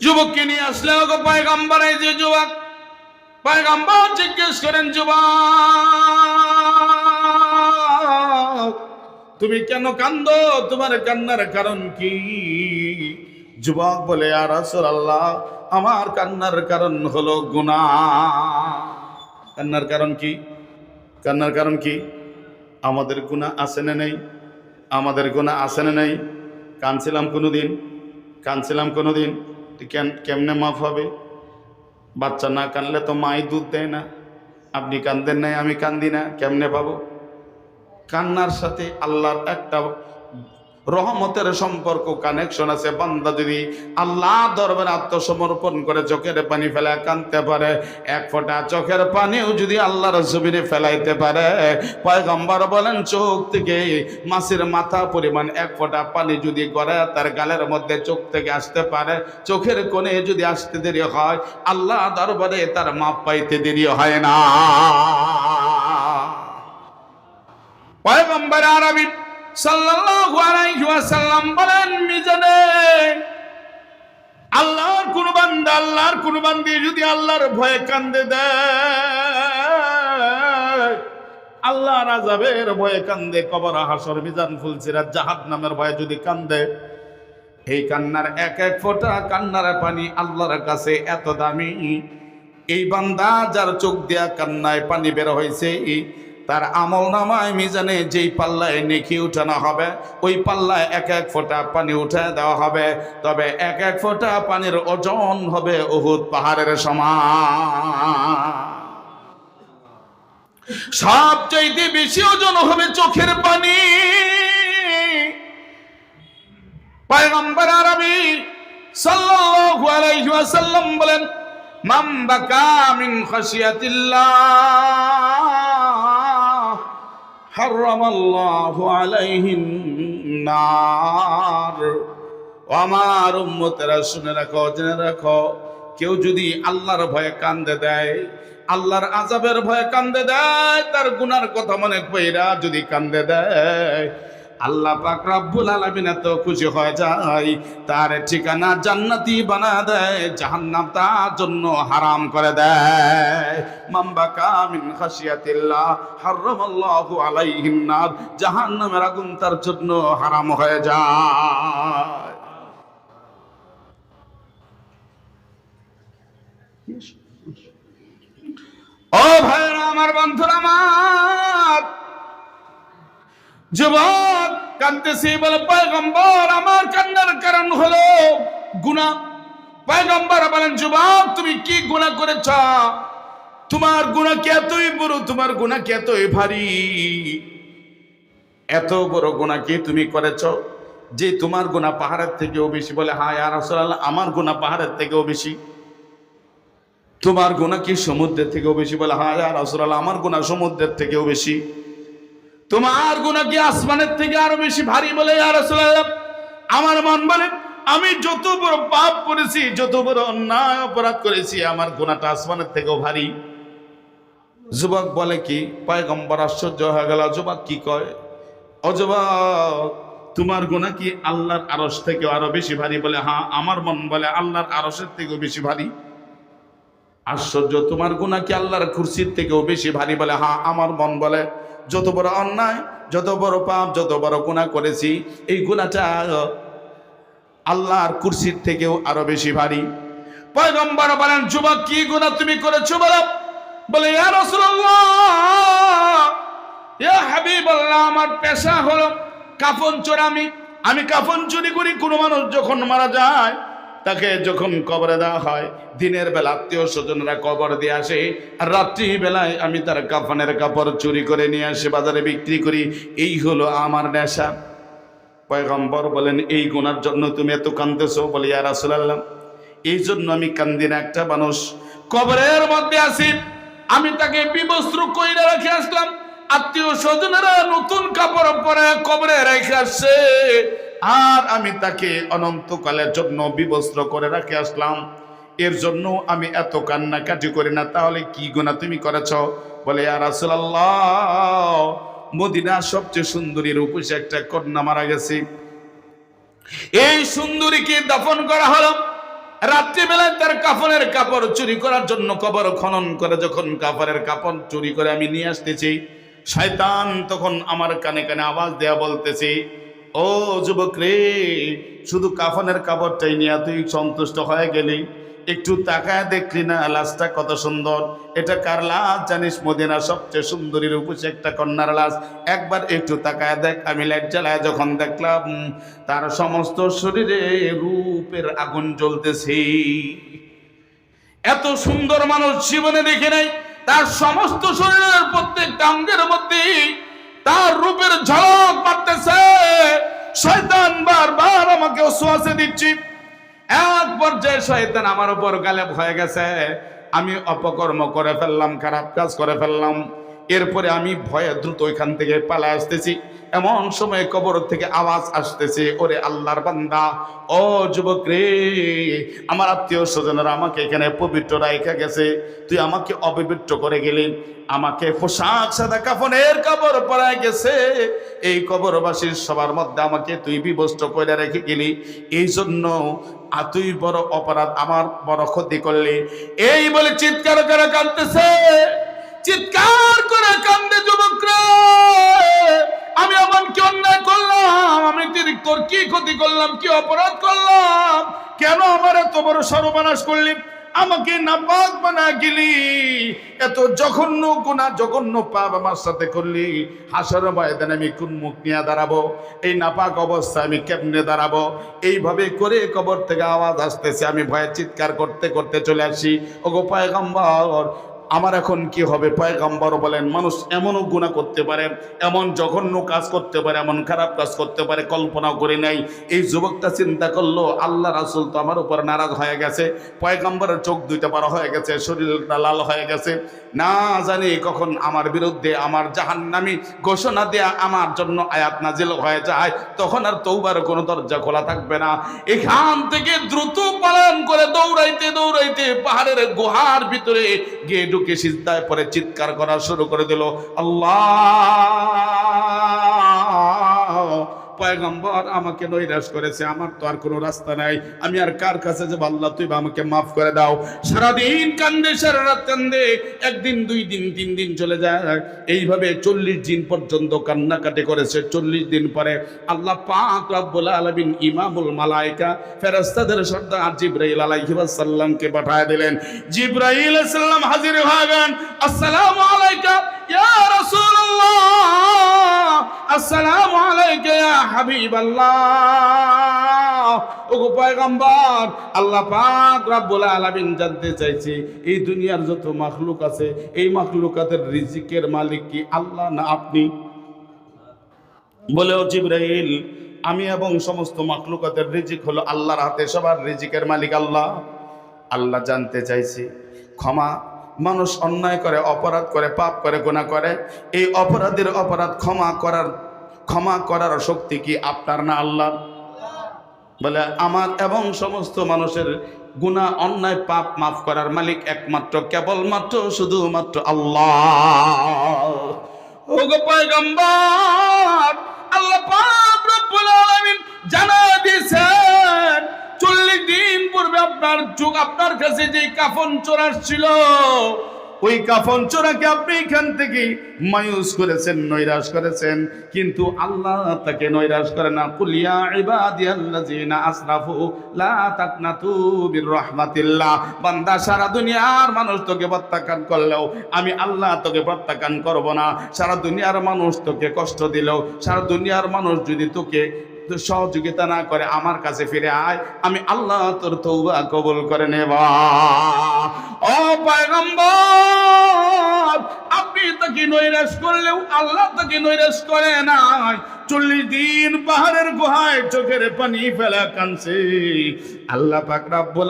যুবককে নিয়ে আসলে ওকে পয়গাম্বার, এই যে যুবক, পয়গাম্বর জিজ্ঞেস করেন, যুবক, তুমি কেন কান্দ তোমার কান্নার কারণ কি? যুবক বলে আর আল্লাহ আমার কান্নার কারণ হলো গুনাহ। কান্নার কারণ কি? কান্নার কারণ কি? আমাদের গুণা আছে না নেই? আমাদের গুণা আছে না নেই? কানছিলাম কোনো দিন কানছিলাম কোনো দিন কেন কেমনে মাফ হবে? বাচ্চা না কানলে তো মাই দুধ দেয় না। আপনি কান্দেন নাই, আমি কান্দি না, কেমনে পাবো? কান্নার সাথে আল্লাহর একটা রহমতের সম্পর্ক কানেকশন আছে, বান্দা যদি আল্লাহ দরবারে আত্মসমর্পণ করে, চোখের পানি ফেলা কানতে পারে, এক ফোঁটা চোখের পানিও যদি আল্লাহর জমিনে ফেলাইতে পারে, পয়গম্বর বলেন, চোখ থেকে মাছের মাথা পরিমাণ এক ফোঁটা পানি যদি গড়ে তার গালের মধ্যে চোখ থেকে আসতে পারে, চোখের কোণে যদি আসতে দেরি হয়, আল্লাহ দরবারে তার মাপ পাইতে দেরি হয় না। পয়গম্বর আরবি সাল্লাল্লাহু আলাইহি ওয়াসাল্লাম বলেন, মিজানে, আল্লাহর কোন বান্দা, আল্লাহর কোন বান্দি যদি আল্লাহর ভয়ে কান্দে দেয়, আল্লাহর আযাবের ভয়ে কান্দে, কবর হাসর মিজান, ফুলসিরাত, জাহান্নামের ভয়ে যদি কান্দে, এই কান্নার এক এক ফোঁটা কান্নার পানি আল্লাহর কাছে এত দামি। এই বান্দা যার চোখ দিয়া কান্নায় পানি বের হয়েছে তার আমল নামায় মিজানে যেই পাল্লায় নেকি উঠানো হবে, ওই পাল্লায় এক এক ফোঁটা পানি উঠে দেওয়া হবে। তবে এক এক ফোঁটা পানির ওজন হবে উহুদ পাহাড়ের সমান। সবচাইতে বেশি ওজন হবে চোখের পানি। পয়গম্বর আরবি সাল্লাল্লাহু আলাইহি ওয়াসাল্লাম বলেন, মান বাকা মিন খাশিয়াতিল্লাহ। হারামাল্লাহু الله عليه النار আমার উম্মতেরা, শুনে রাখো, জেনে রাখো, কেউ যদি আল্লাহর ভয়ে কান্দে দেয়, আল্লাহর আজাবের ভয়ে কান্দে দেয়, তার গুনার কথা মনে কইরা যদি কান্দে দেয় আল্লাহ পাক রব্বুল আলামিন এত খুশি হয়ে যায়, তার ঠিকানা জান্নাতি বানা দেয়, জাহান্নাম তার জন্য হারাম করে দেয়। মাম্বাকা মিন খাশিয়াতিল্লাহ, হারামাল্লাহু আলাইহিন নার, জাহান্নামের আগুন তার জন্য হারাম হয়ে যায়। ও ভাইরা আমার বন্ধুরা, আমার যুবক কান্দতেছি বলে, পয়গম্বর, আমার কান্নার কারণ হলো গুণা পয়গম্বর বলেন, যুবক, তুমি কি গুণা করেছ? তোমার গুণা কি এতই বড়? তোমার গুণা কি এতই ভারী? এত বড় গুণা কি তুমি করেছ যে তোমার গুণা পাহাড়ের থেকেও বেশি? বলে হ্যাঁ আর আমার গুণা পাহাড়ের থেকেও বেশি। তোমার গুণা কি সমুদ্রের থেকেও বেশি? বলে হ্যাঁ আর আমার গুণা সমুদ্রের থেকেও বেশি। তোমার গুণা কি আসমানের থেকে আরও বেশি ভারী বলে আর আমার মন বলে, আমি যত বড় পাপ করেছি, যত বড় অন্যায় অপরাধ করেছি, আমার গুণাটা আসমানের থেকেও ভারী। যুবক বলে কি, পয়গম্বর আশ্চর্য হয়ে গেল, যুবক কি কয়? অযুবক তোমার গুণা কি আল্লাহর আরস থেকে আরও বেশি ভারী বলে? হ্যাঁ আমার মন বলে আল্লাহর আরসের থেকেও বেশি ভারী। আশ্চর্য, তোমার গুণা কি আল্লাহর কুরসির থেকেও বেশি ভারী বলে? হ্যাঁ আমার মন বলে যত বড় অন্যায়, যত বড় পাপ, যত বড় গুণা করেছি, এই গুণাটা আল্লাহর কুরসির থেকেও আরও বেশি ভারী। পয়গম্বর বলেন, যুবক, কি গুণা তুমি করেছ বলো? বলে, ইয়া রাসূলুল্লাহ, ইয়া হাবিবাল্লাহ, আমার পেশা হলো কাফন চোরামি। আমি কাফন চুরি করি, কোনো মানুষ যখন মারা যায় তাকে যখন কবরে দেওয়া হয়, দিনের বেলা আত্মীয় স্বজনরা কবর দিয়ে আসে। আর রাত্রি বেলায় আমি তার কাফানের কাপড় চুরি করে নিয়ে আসে, বাজারে বিক্রি করি। এই হলো আমার নেশা। পয়গম্বর বলেন, এই গুণার জন্য তুমি এত কান্দেছো বলে, ইয়া রাসূলুল্লাহ, এই জন্য আমি কান্দি না একটা মানুষ। কবরের মধ্যে আসি আমি তাকে বিবস্ত্র কইরা রেখে আসলাম। আত্মীয় স্বজনেরা নতুন কাপড় পরে কবরে রেখে আসছে। আর আমি তাকে অনন্তকালের জন্য বিবস্ত্র করে রাখে আসলাম। এর জন্য আমি এত কান্না কান্নাকাটি করি না, তাহলে কি গোনা তুমি করেছ? বলে আর রাসূলুল্লাহ, মদিনার সবচেয়ে সুন্দরী রূপসী একটা কন্যা মারা গেছে। এই সুন্দরীকে দাফন করা হলো। রাত রাত্রিবেলায় তার কাপড়ের কাপড় চুরি করার জন্য কবর খনন করে যখন কাপড়ের কাপড় চুরি করে আমি নিয়ে আসতেছি, শয়তান তখন আমার কানে কানে আওয়াজ দেয়া বলতেছি ও যুবক রে শুধু কাফনের কাপড়টাই নিয়ে তুই সন্তুষ্ট হয়ে গেলি? একটু তাকায় দেখলি না লাশটা কত সুন্দর? এটা কার লাশ? জানিস মদিনা সবচেয়ে সুন্দরী রূপসী একটা কন্যার লাশ। একবার একটু তাকায় দেখ, আমি লাইট জ্বালায় যখন দেখলাম, তার সমস্ত শরীরে রূপের আগুন জ্বলতেছে। এত সুন্দর মানুষ জীবনে দেখে নাই, তার সমস্ত শরীরের প্রত্যেকটা অঙ্গের মধ্যে তার রূপের ঝলক শয়তান বারবার আমাকে ওসওয়াসে দিচ্ছি। এক পর্যায়ে শয়তান আমার উপর গালেব হয়ে গেছে, আমি অপকর্ম করে ফেললাম, খারাপ কাজ করে ফেললাম। এরপরে আমি ভয়ে দ্রুত ওইখান থেকে পালা আসতেছি। এমন সময় কবর থেকে আওয়াজ আসতেছে, ওরে আল্লাহর বান্দা, ও যুবক রে, আমার আত্মীয় স্বজনেরা আমাকে এখানে পবিত্র রাইখা গেছে, তুই আমাকে অপবিত্র করে গেলি, আমাকে পোশাক সাদা কাফনের কবর পরায় গেছে, এই কবরবাসীর সবার মধ্যে আমাকে তুই বিবস্ত করে রেখে গেলি এই জন্য তুই বড় অপরাধ আমার বড় ক্ষতি করলি। এই বলে চিৎকার করে কাঁদতেছে, চিৎকার করে কান্দে যুবকরা। অন্যায় করলাম, আমি তোর কি ক্ষতি করলাম, কি অপরাধ করলাম? কেন আমার এত বড় সর্বনাশ করলি? আমাকে নাপাক বানা গেলি এত জঘন্য গুণা, জঘন্য পাপ আমার সাথে করলি। হাসর ময়দানে আমি কোন মুখ নিয়ে দাঁড়াবো? এই নাপাক অবস্থায় আমি কেমনে দাঁড়াবো? এইভাবে করে কবর থেকে আওয়াজ আসতেছে, আমি ভয়ে চিৎকার করতে করতে চলে আসি। ওগো পয়গম্বর আমার এখন কি হবে? পয়গাম্বর বলেন, মানুষ এমনও গুণা করতে পারে, এমন জঘন্য কাজ করতে পারে, এমন খারাপ কাজ করতে পারে, কল্পনাও করে নাই। এই যুবকটা চিন্তা করল, আল্লাহ রাসুল তো আমার উপর নারাজ হয়ে গেছে, পয়গাম্বরের চোখ দুইটা পার হয়ে গেছে, শরীরটা লাল হয়ে গেছে। না জানি কখন আমার বিরুদ্ধে, আমার জাহান্নামি ঘোষণা দেয়া আমার জন্য আয়াত নাজিল হয়ে যায়, তখন আর তৌবার কোনো দরজা খোলা থাকবে না। এখান থেকে দ্রুত পালন করে দৌড়াইতে দৌড়াইতে পাহাড়ের গুহার ভিতরে গিয়ে ঢুকে সিজদায় পরে চিৎকার করা শুরু করে দিল আল্লাহ! পয়গম্বর আমাকে নৈরাশ করেছে, আমার তো আর কোনো রাস্তা নাই। আমি আর কার কাছে যাব? আল্লাহ, তুই আমাকে মাফ করে দাও। সারাদিন কান্দে, সারা রাত কান্দে, একদিন, দুই দিন, তিন দিন চলে যায়। এইভাবে চল্লিশ দিন পর্যন্ত কান্নাকাটি করেছে। চল্লিশ দিন পরে আল্লাহ পাক রব্বুল আলামিন ইমামুল মালাইকা ফেরেশতাদের সর্দার জিব্রাইল আলাইহি ওয়াসাল্লামকে পাঠায় দিলেন। জিব্রাইল সালাম হাজির হয়ে গেলেন। আসসালামু আলাইকা ইয়া রাসূলুল্লাহ। আসসালামু আলাইকা ইয়া হাবিবাল্লাহ। ওগো পয়গম্বর, আল্লাহ পাক রব্বুল আলামিন জানতে চাইছে, এই দুনিয়ার যত মাখলুক আছে, এই মাখলুকাতের রিজিকের মালিক কি আল্লাহ না আপনি? বলেও জিব্রাইল, আমি এবং সমস্ত মাখলুকাতের রিজিক হলো আল্লাহর হাতে, সবার রিজিকের মালিক আল্লাহ। আল্লাহ জানতে চাইছি, ক্ষমা মানুষ অন্যায় করে, অপরাধ করে, পাপ করে, গুনাহ করে, এই অপরাধের অপরাধ ক্ষমা করার ক্ষমা করার শক্তি কি আপনার না আল্লাহ বলে, আমার এবং সমস্ত মানুষের গুনাহ, অন্যায়, পাপ মাফ করার মালিক একমাত্র, কেবলমাত্র, শুধুমাত্র আল্লাহ। আল্লাহ জানা দিন পূর্বে আপনার যুগ, আপনার কাছে যে কাফন চোর আসছিল ওই কাফন চোরাকে আপনি এখান থেকে মায়ুস করেছেন, নৈরাশ করেছেন। কিন্তু আল্লাহ তাকে নৈরাশ করে না। কুলিয়া ইবাদিয়াল্লাযিনা আসরাফু, লা তাকনাতু বির রাহমাতিল্লাহ বান্দা সারা দুনিয়ার মানুষ তোকে প্রত্যাখ্যান করলেও, আমি আল্লাহ তোকে প্রত্যাখ্যান করব না। সারা দুনিয়ার মানুষ তোকে কষ্ট দিলেও, সারা দুনিয়ার মানুষ যদি তোকে তো সহযোগিতা না করে আমার কাছে ফিরে আয়, আমি আল্লাহ তোর তৌবা কবুল করে নেব। ও পয়গম্বর আপনি তাকে নৈরাশ করলেও আল্লাহ তাকে নৈরাশ করে নাই। চল্লিশ দিন পাহাড়ের গুহায় চোখের পানি ফেলা কানছে আল্লাহ পাক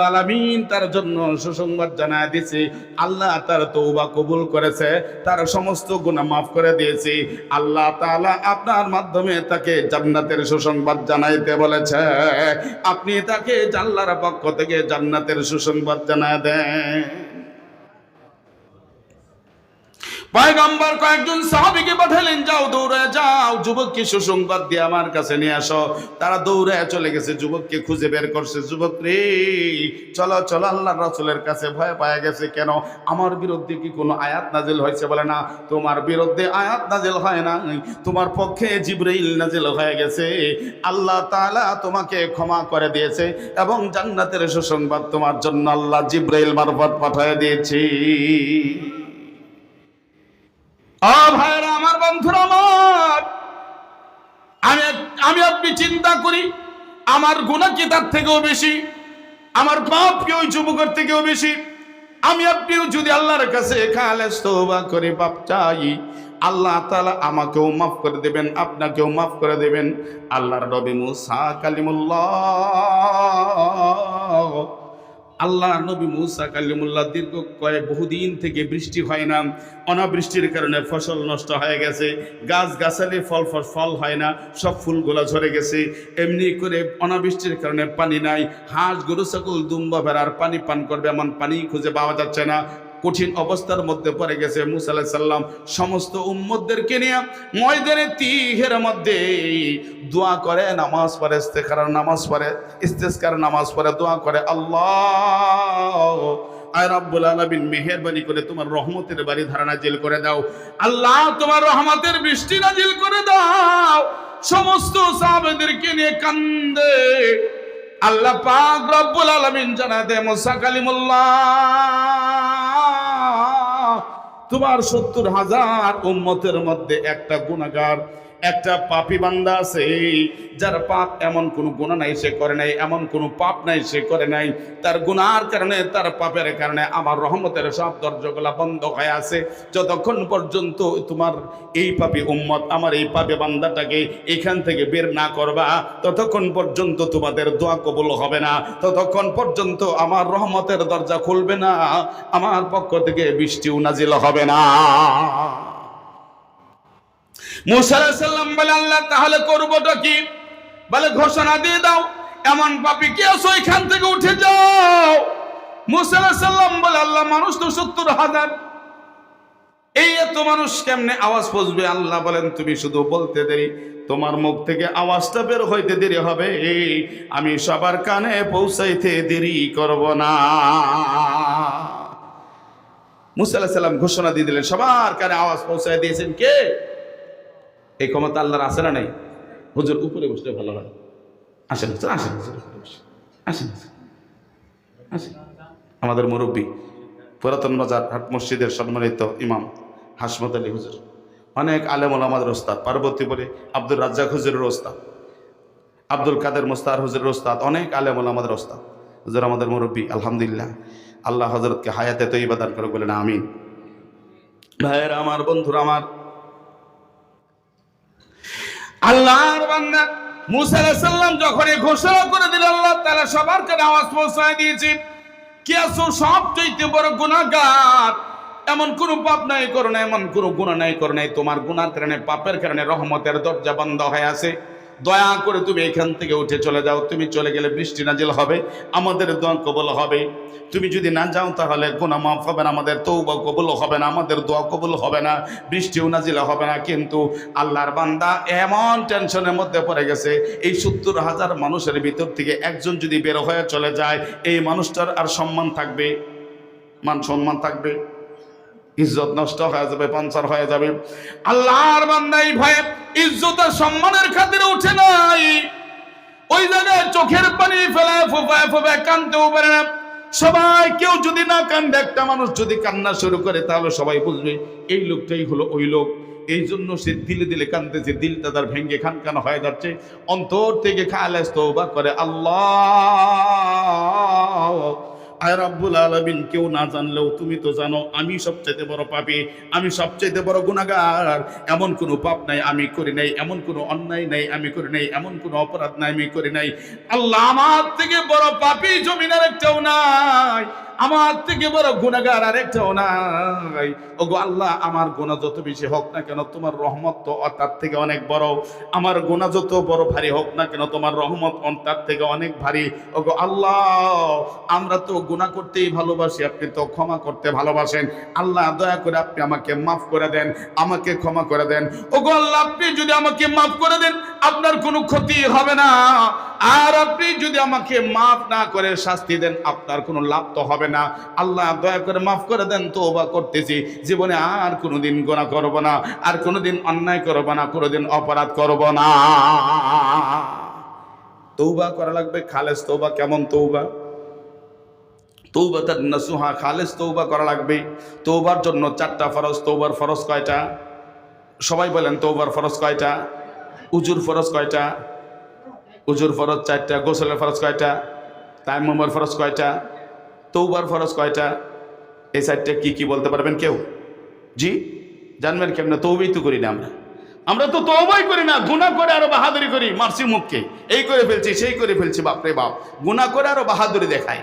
আলামিন তার জন্য সুসংবাদ জানায় দিয়েছে আল্লাহ তার তৌবা কবুল করেছে, তার সমস্ত গুনাহ মাফ করে দিয়েছে। আল্লাহ তাআলা আপনার মাধ্যমে তাকে জান্নাতের সুসংবাদ জানাইতে বলেছে। আপনি তাকে জাল্লার পক্ষ থেকে জান্নাতের সুসংবাদ জানায় দেন। পয়গম্বর কয়েকজন সাহাবীকে পাঠালেন, যাও দৌড়ে যাও, যুবককে সুসংবাদ দিয়ে আমার কাছে নিয়ে আসো। তারা দৌড়ে চলে গেছে, যুবককে খুঁজে বের করছে, যুবক রে, চলো চলো আল্লাহ রাসূলের কাছে ভয় পাওয়া গেছে কেন? আমার বিরুদ্ধে কি কোনো আয়াত নাজিল হয়েছে বলে না? তোমার বিরুদ্ধে আয়াত নাজিল হয় না তোমার পক্ষে জিব্রাইল নাজিল হয়ে গেছে। আল্লাহ তাআলা তোমাকে ক্ষমা করে দিয়েছে এবং জান্নাতের সুসংবাদ তোমার জন্য আল্লাহ জিব্রাইল মারফত পাঠিয়ে দিয়েছি। ও ভাইরা আমার বন্ধুরা, আমার। আমি আমি আপনি চিন্তা করি, আমার গুণা কি তার থেকেও বেশি? আমার পাপ কি ওই যুবকের থেকেও বেশি? আমি আপনিও যদি আল্লাহর কাছে খালেস তওবা করে পাপ চাই, আল্লাহ তাআলা আমাকেও মাফ করে দেবেন, আপনাকেও মাফ করে দেবেন। আল্লাহর নবী মুসা কালিমুল্লাহ। আল্লাহ নবী মৌসা কালিমুল্লাহ দীর্ঘ কয়েক বহুদিন থেকে বৃষ্টি হয় না, অনাবৃষ্টির কারণে ফসল নষ্ট হয়ে গেছে গাছ গাছালি ফল ফল হয় না, সব ফুলগুলো ঝরে গেছে, এমনি করে অনাবৃষ্টির কারণে পানি নাই, হাঁস, গরু, ছাগল, দুম্বা ভেড়ার পানি পান করবে, এমন পানি খুঁজে পাওয়া যাচ্ছে না। কঠিন অবস্থার মধ্যে পড়ে গেছে। মুসা সাল্লাম সমস্ত উম্মদদেরকে নিয়ে ময়দানে তিহের মধ্যে দোয়া করে, নামাজ পড়ে ইস্তেখার নামাজ পড়ে ইস্তেস্কার নামাজ পড়ে, দোয়া করে, আল্লাহ, আয় রাব্বুল আলামিন, মেহেরবানি করে তোমার রহমতের বাড়ি ধারা নাজিল করে দাও। আল্লাহ, তোমার রহমতের বৃষ্টি নাজিল করে দাও। সমস্ত সাহাবেদেরকে নিয়ে কান্দে। আল্লাহ পাক রব্বুল আলামিন জানা দে মুসা কালিমুল্লাহ। তোমার সত্তর হাজার উম্মতের মধ্যে একটা গুণাগার একটা পাপি বান্দা আছে, যার পাপ এমন কোন গুণা নাই, সে করে নাই, এমন কোন পাপ নাই, সে করে নাই। তার গুনার কারণে, তার পাপের কারণে আমার রহমতের সব দরজাগুলা বন্ধ হয়ে আছে। যতক্ষণ পর্যন্ত তোমার এই পাপি উম্মত আমার এই পাপি বান্দাটাকে এখান থেকে বের না করবা, ততক্ষণ পর্যন্ত তোমাদের দোয়া কবুল হবে না। ততক্ষণ পর্যন্ত আমার রহমতের দরজা খুলবে না, আমার পক্ষ থেকে বৃষ্টিও নাজিল হবে না। মুসা আলাইহিস বলে, আল্লাহ, তাহলে করবোটা কি? বলে, ঘোষণা দিয়ে দাও, এমন পাপি কি আছো এখান থেকে উঠে যাও? মুসা আলাইহিস সালাম বলে, আল্লাহ, মানুষ তো সত্তর হাজার। এই এত মানুষ কেমনে আওয়াজ পৌঁছবে আল্লাহ বলেন, তুমি শুধু বলতে দেরি, তোমার মুখ থেকে আওয়াজটা বের হইতে দেরি হবে। আমি সবার কানে পৌঁছাইতে দেরি করব না। মুসা আলাইহিস সালাম ঘোষণা দিয়ে দিলেন, সবার কানে আওয়াজ পৌঁছায় দিয়েছেন কে? এই ক্ষমতা আল্লাহর আছে না নাই? হুজুর উপরে বসলে ভালো হয়। আসেন হুজুর, আসেন হুজুর, আসেন আসেন। আমাদের মুরব্বী পুরাতন বাজার হাট মসজিদের সম্মানিত ইমাম হাসমত আলী হুজুর। অনেক আলেমুল আমাদের ওস্তাদ পার্বতীপুরে আব্দুল রাজ্জাক হুজুরের ওস্তাদ আব্দুল কাদের মোস্তার হুজুরের ওস্তাদ অনেক আলেমুল আমাদের ওস্তাদ। হুজুর আমাদের মুরব্বী আলহামদুলিল্লাহ আল্লাহ হজরতকে হায়াতে তৈবা দান করে বলেন আমিন। ভাইয়েরা আমার বন্ধুরা আমার আল্লাহর বান্দা মুসা আলাইহিস যখন এই ঘোষণা করে দিল, আল্লাহ তাআলা সবার কাছে আওয়াজ পৌঁছায় দিয়েছে। কি আছো? সব চাইতে বড় গুনাহগার। এমন কোন পাপ নাই, করো না, এমন কোন গুনাহ নাই, করো নাই। তোমার গুনার কারণে, পাপের কারণে রহমতের দরজা বন্ধ হয়ে আছে। দয়া করে তুমি এখান থেকে উঠে চলে যাও। তুমি চলে গেলে বৃষ্টি নাজিল হবে, আমাদের দোয়া কবল হবে। তুমি যদি না যাও তাহলে গুনাহ মাফ হবে না, আমাদের তৌবা কবুল হবে না, আমাদের দোয়া কবুল হবে না, বৃষ্টিও নাজিল হবে না। কিন্তু আল্লাহর বান্দা এমন টেনশনের মধ্যে পড়ে গেছে, এই সত্তর হাজার মানুষের ভিতর থেকে একজন যদি বের হয়ে চলে যায়, এই মানুষটার আর সম্মান থাকবে, মান সম্মান থাকবে। ইজ্জত নষ্ট হয়ে যাবে পাঞ্চার হয়ে যাবে। আল্লাহর বান্দাই ভয়ে ইজ্জত আর সম্মানের খাতিরে উঠে নাই। ওই জায়গায় চোখের পানি ফেলায় ফোফায় ফোফায় কানতেও পারে না। সবাই কেউ যদি না কান্দে, একটা মানুষ যদি কান্না শুরু করে, তাহলে সবাই বুঝবে, এই লোকটাই হলো ওই লোক। এই জন্য সে দিলে দিলে কানতেছে দিলটা তার ভেঙ্গে খান খান হয়ে যাচ্ছে। অন্তর থেকে খায়ালাস তওবা করে, আল্লাহ আয় রাব্বুল আলমিন, কেউ না জানলেও তুমি তো জানো, আমি সবচাইতে বড় পাপি, আমি সবচাইতে বড় গুণাগার এমন কোনো পাপ নাই, আমি করি নাই, এমন কোনো অন্যায় নাই, আমি করি নাই, এমন কোনো অপরাধ নাই, আমি করি নাই। আল্লাহ আমার থেকে বড় পাপি জমিনের কেউ নাই। আমার থেকে বড় গুণাগার আর একটাও নাই। ওগো আল্লাহ, আমার গুণা যত বেশি হোক না কেন, তোমার রহমত তো তার থেকে অনেক বড়। আমার গুণা যত বড় ভারী হোক না কেন, তোমার রহমত তার থেকে অনেক ভারী। ওগো আল্লাহ, আমরা তো গুনাহ করতেই ভালোবাসি, আপনি তো ক্ষমা করতে ভালোবাসেন। আল্লাহ, দয়া করে আপনি আমাকে মাফ করে দেন, আমাকে ক্ষমা করে দেন। ও গো আল্লাহ, আপনি যদি আমাকে মাফ করে দেন, আপনার কোনো ক্ষতি হবে না। আর আপনি যদি আমাকে মাফ না করে শাস্তি দেন, আপনার কোনো লাভ তো হবে না। আল্লাহ দয়া করে মাফ করে দেন, তওবা করতেছি। জীবনে আর কোনোদিন গোনা করব না, আর কোনোদিন অন্যায় করব না, কোনোদিন অপরাধ করব না। তৌবা করা লাগবে, খালেস তৌবা কেমন তৌবা তৌবা তার তৌবা করা লাগবে। তৌবার জন্য চারটা ফরজ তৌবার ফরজ কয়টা? সবাই বলেন তৌবার ফরজ কয়টা? উজুর ফরজ কয়টা? উজুর ফরজ চারটা, গোসলের ফরজ কয়টা? তাইমুমের ফরজ কয়টা? তৌবার ফরজ কয়টা? এই সাইডটা কি কি বলতে পারবেন কেউ? জি? জানবেন কেমন? তৌবাই তো করি না আমরা। আমরা তো তৌবাই করি না গুণা করে আরও বাহাদুরি করি, মার্সি মুখকে। এই করে ফেলছি, সেই করে ফেলছি, বাপরে বাপ। গুণা করে আরও বাহাদুরি দেখায়।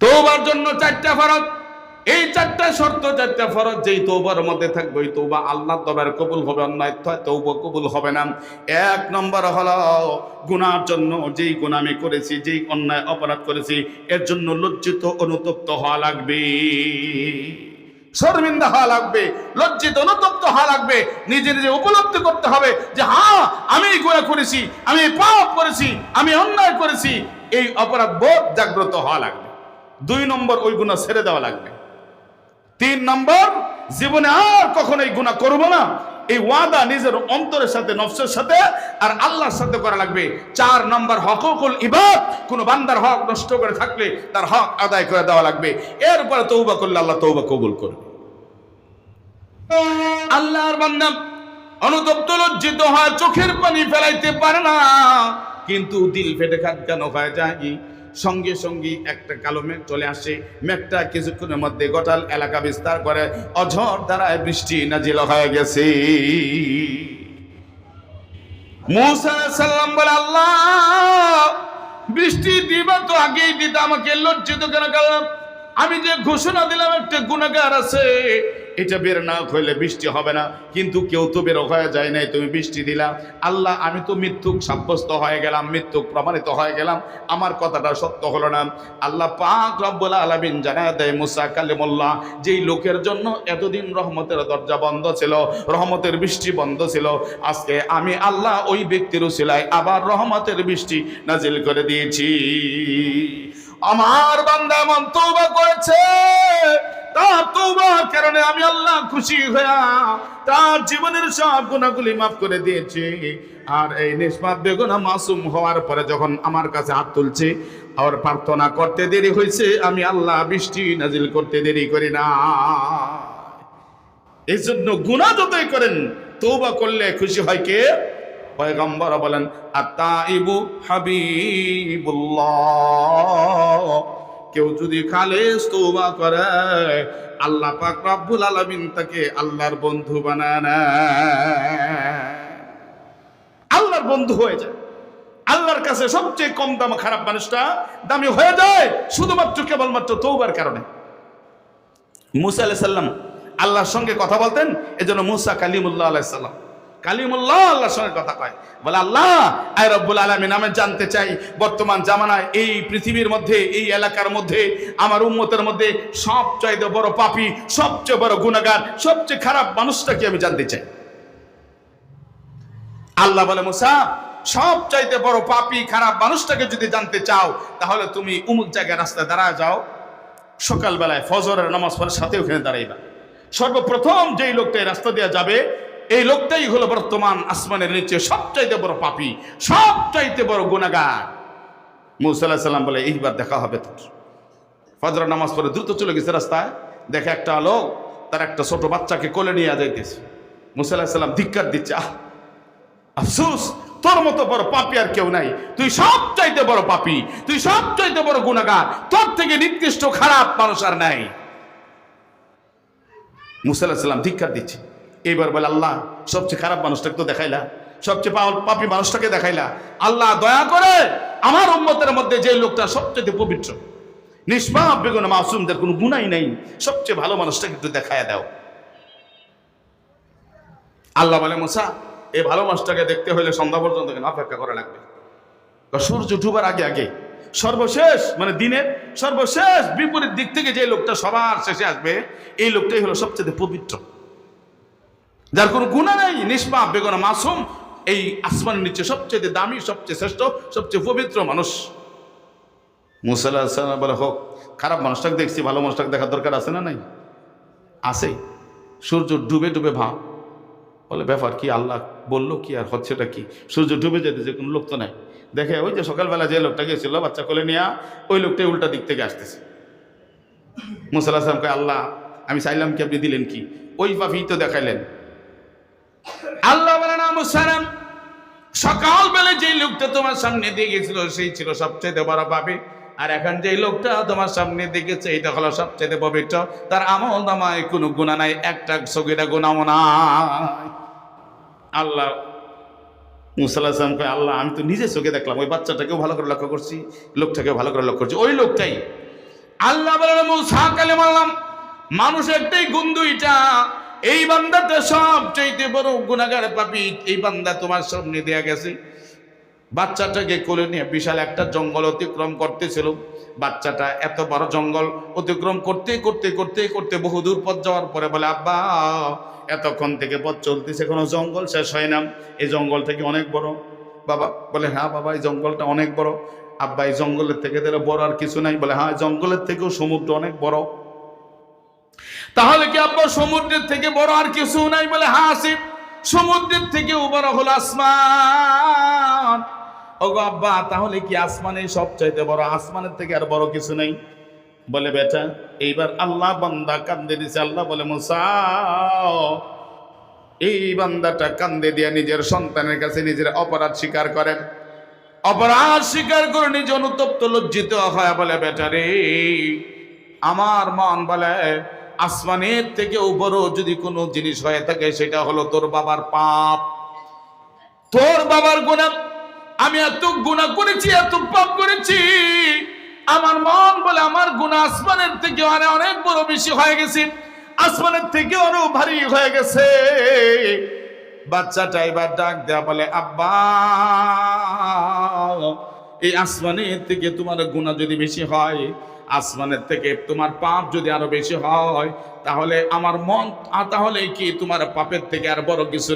তৌবার জন্য চারটা ফরজ। এই চারটা শর্ত, চারটা ফরজ, যেই তৌবার মধ্যে থাকবে, ওই তৌবা আল্লাহ তবার কবুল হবে, অন্যায় তৌবা কবুল হবে না। এক নম্বর হলো, গুনার জন্য যেই গুণা আমি করেছি, যেই অন্যায় অপরাধ করেছি, এর জন্য লজ্জিত, অনুতপ্ত হওয়া লাগবে। শর্মিন্দা হওয়া লাগবে, লজ্জিত, অনুতপ্ত হওয়া লাগবে। নিজে নিজে উপলব্ধি করতে হবে যে হ্যাঁ আমি গুণা করেছি, আমি পাপ করেছি, আমি অন্যায় করেছি, এই অপরাধ বোধ জাগ্রত হওয়া লাগবে। দুই নম্বর, ওই গুণা ছেড়ে দেওয়া লাগবে। তিন নম্বর, জীবনে আর কখনো এই গুণা করব না। এই ওয়াদা নিজের অন্তরের সাথে, নফসের সাথে আর আল্লাহর সাথে করা লাগবে। চার নম্বর, হকুকুল ইবাদ। কোন বান্দার হক নষ্ট করে থাকলে তার হক আদায় করে দেওয়া লাগবে। এরপরে তৌবা করলে আল্লাহ তৌবা কবুল করবে। আল্লাহর বান্দা অনুতপ্ত, লজ্জিত হয়, চোখের পানি ফেলাইতে পারে না। কিন্তু দিল ফেটে খাত কেন হয়ে যায়? সঙ্গে সঙ্গে একটা কালো মেঘ চলে আসে। মেঘটা কিছুক্ষণের মধ্যে গোটাল এলাকা বিস্তার করে। অঝর দ্বারায় বৃষ্টি নাজিল হয়ে গেছে। আল্লাহ দিবা তো আগেই আমাকে লজ্জিত কেন আমি যে ঘোষণা দিলাম, একটা গুণাগার আছে। এটা বের না হইলে বৃষ্টি হবে না। কিন্তু কেউ তো বের হয়ে যায় নাই, তুমি বৃষ্টি দিলা। আল্লাহ, আমি তো মৃত্যুক সাব্যস্ত হয়ে গেলাম, মৃত্যুক প্রমাণিত হয়ে গেলাম। আমার কথাটা সত্য হলো না। আল্লাহ পাক রব্বুল আলামিন জানা দেয় মুসা কালিমুল্লাহ, যেই লোকের জন্য এতদিন রহমতের দরজা বন্ধ ছিল, রহমতের বৃষ্টি বন্ধ ছিল, আজকে আমি আল্লাহ ওই ব্যক্তির উসিলায় আবার রহমতের বৃষ্টি নাজিল করে দিয়েছি। আমার বান্দা এমন তৌবা করেছে তার তৌবার কারণে আমি আল্লাহ খুশি হইয়া তার জীবনের সব গুণাগুলি মাফ করে দিয়েছি। আর এই নিষ্পাপ বেগুনা মাসুম হওয়ার পরে যখন আমার কাছে হাত তুলছে, আর প্রার্থনা করতে দেরি হয়েছে, আমি আল্লাহ বৃষ্টি নাজিল করতে দেরি করি না। এই জন্য গুণা যতই করেন তৌবা করলে খুশি হয় কে? পয়গম্বর বলেন আত্মাইবু হাবিবুল্লাহ। কেউ যদি খালেস তৌবা করে, আল্লাহ পাক রব্বুল আলামিন তাকে আল্লাহর বন্ধু বানায় না আল্লাহর বন্ধু হয়ে যায়। আল্লাহর কাছে সবচেয়ে কম দাম খারাপ মানুষটা দামি হয়ে যায় শুধুমাত্র কেবলমাত্র তৌবার কারণে। মুসা আলাইহিস সাল্লাম আল্লাহর সঙ্গে কথা বলতেন, এজন্য মুসা কালিমুল্লাহ আলাইহিস সালাম। কালিমুল্লাহ আল্লাহর সঙ্গে কথা কয়। বলে, আল্লাহ, আয় রব্বুল আলামিন, আমি জানতে চাই, বর্তমান জামানায় এই পৃথিবীর মধ্যে, এই এলাকার মধ্যে, আমার উম্মতের মধ্যে সবচাইতে বড় পাপী, সবচেয়ে বড় গুণাগার সবচেয়ে খারাপ মানুষটাকে আমি জানতে চাই? আল্লাহ বলে, মুসা সব চাইতে বড় পাপী, খারাপ মানুষটাকে যদি জানতে চাও, তাহলে তুমি উমুক জায়গায় রাস্তায় দাঁড়া যাও। সকালবেলায় ফজরের নামাজ পড়ার সাথে ওখানে দাঁড়াইবা। সর্বপ্রথম যেই লোকটা রাস্তা দিয়ে যাবে এই লোকটাই হলো বর্তমান আসমানের নিচে সবচাইতে বড় পাপি, সবচাইতে বড় গুণাগার মুসাল্লাহ সাল্লাম বলে এইবার দেখা হবে তোর। ফজর নামাজ পড়ে দ্রুত চলে গেছে রাস্তায়। দেখে একটা লোক তার একটা ছোট বাচ্চাকে কোলে নিয়ে যাইতেছে। মুসাল্লাহ সাল্লাম ধিক্কার দিচ্ছে, আহ, আফসোস, তোর মতো বড় পাপি আর কেউ নাই। তুই সব চাইতে বড় পাপি, তুই সব চাইতে বড় গুণাগার তোর থেকে নির্দিষ্ট খারাপ মানুষ আর নাই। মুসাল্লাহ সাল্লাম ধিক্কার দিচ্ছে। এইবার বলে, আল্লাহ, সবচেয়ে খারাপ মানুষটাকে তো দেখাইলা, সবচেয়ে পাপি মানুষটাকে দেখাইলা। আল্লাহ দয়া করে আমার উম্মতের মধ্যে যে লোকটা সবচেয়ে পবিত্র, নিষ্পাপ, বেগুন, মাসুমদের কোনো গুণাই নেই, সবচেয়ে ভালো মানুষটাকে একটু দেখায় দাও। আল্লাহ বলে, মোসা, এই ভালো মানুষটাকে দেখতে হলে সন্ধ্যা পর্যন্ত অপেক্ষা করা লাগবে? সূর্য ডুবার আগে আগে, সর্বশেষ মানে দিনের সর্বশেষ বিপরীত দিক থেকে যে লোকটা সবার শেষে আসবে, এই লোকটাই হলো সবচেয়ে পবিত্র। যার কোনো গুণা নাই, নিষ্পাপ, বেগনা, মাসুম, এই আসমানের নিচে সবচেয়ে দামি, সবচেয়ে শ্রেষ্ঠ, সবচেয়ে পবিত্র মানুষ। মুসাল্লাহ বলে, হোক, খারাপ মানুষটাকে দেখছি, ভালো মানুষটাকে দেখার দরকার আছে না নাই? আছে। সূর্য ডুবে ডুবে ভাব। বলে, ব্যাপার কি? আল্লাহ বলল কি আর হচ্ছেটা কি? সূর্য ডুবে যেতে যে কোনো লোক তো নাই। দেখে, ওই যে সকালবেলা যে লোকটা গেছিল বাচ্চা কোলে নিয়ে, ওই লোকটাই উল্টা দিক থেকে আসতেছে। মুসাল্লাহ সালামকে আল্লাহ, আমি চাইলাম কি আপনি দিলেন কি? ওই পাফি তো দেখাইলেন। আল্লাহ সকালবেলা যেই লোকটা তোমার সামনে দিয়ে গেছিল সেই ছিল সবচেয়ে বড় পাবে আর এখন যেই লোকটা তোমার সামনে দেখেছে, এটা হলো সবচেয়ে পবিত্র। তার আমল নামায় কোনো গুণা নাই, একটা সগিরা গুণাও নাই। আল্লাহ মুসাল্লাহাম কয়, আল্লাহ, আমি তো নিজে চোখে দেখলাম, ওই বাচ্চাটাকেও ভালো করে লক্ষ্য করছি, লোকটাকেও ভালো করে লক্ষ্য করছি। ওই লোকটাই আল্লাহ বলেন মুসা কালে মারলাম মানুষ একটাই গুণ দুইটা এই বান্দাটা সব চাইতে বড় গুণাগার পাপি এই বান্দা তোমার সামনে দেয়া গেছে। বাচ্চাটাকে কোলে নিয়ে বিশাল একটা জঙ্গল অতিক্রম করতেছিল। বাচ্চাটা এত বড় জঙ্গল অতিক্রম করতে করতে করতে করতে বহুদূর পথ যাওয়ার পরে বলে, আব্বা, এতক্ষণ থেকে পথ চলতেছে কোনো জঙ্গল শেষ হয় না। এই জঙ্গল থেকে অনেক বড়। বাবা বলে হ্যাঁ বাবা, এই জঙ্গলটা অনেক বড়। আব্বা, এই জঙ্গলের থেকে দিলে বড় আর কিছু নাই। বলে হ্যাঁ জঙ্গলের থেকেও সমুদ্র অনেক বড়। তাহলে কি আব্বা সমুদ্রের থেকে বড় আর কিছু নাই বলে? হ্যাঁ আসিফ সমুদ্রের থেকেও বড় হলো আসমান। ওগো আব্বা, তাহলে কি আসমানে সবচাইতে বড়? আসমানের থেকে আর বড় কিছু নেই? বলে, বেটা, এইবার আল্লাহ বান্দা কান্দে দিছে। আল্লাহ বলে, মুসা, এই বান্দাটা কান্দে দিয়ে নিজের সন্তানের কাছে নিজের অপরাধ স্বীকার করেন অপরাধ স্বীকার করে নিজ অনুতপ্ত লজ্জিত হয়। বলে, বেটা রে, আমার মন বলে আসমানের থেকে বড় যদি কোনো জিনিস হয়ে থাকে, সেটা হলো তোর বাবার পাপ। তোর বাবার গুণা আমি এত গুণা করেছি, এত পাপ করেছি, আমার মন বলে আমার গুণা আসমানের থেকে অনেক অনেক বড় বেশি হয়ে গেছে, আসমানের থেকে আরও ভারী হয়ে গেছে। বাচ্চাটা এবার ডাক দেয়া বলে, আব্বা, এই আসমানের থেকে তোমার গুণা যদি বেশি হয় আসমানের থেকে তোমার পাপ যদি আরও বেশি হয়, তাহলে আমার মন তাহলে কি তোমার পাপের থেকে আর বড় কিছু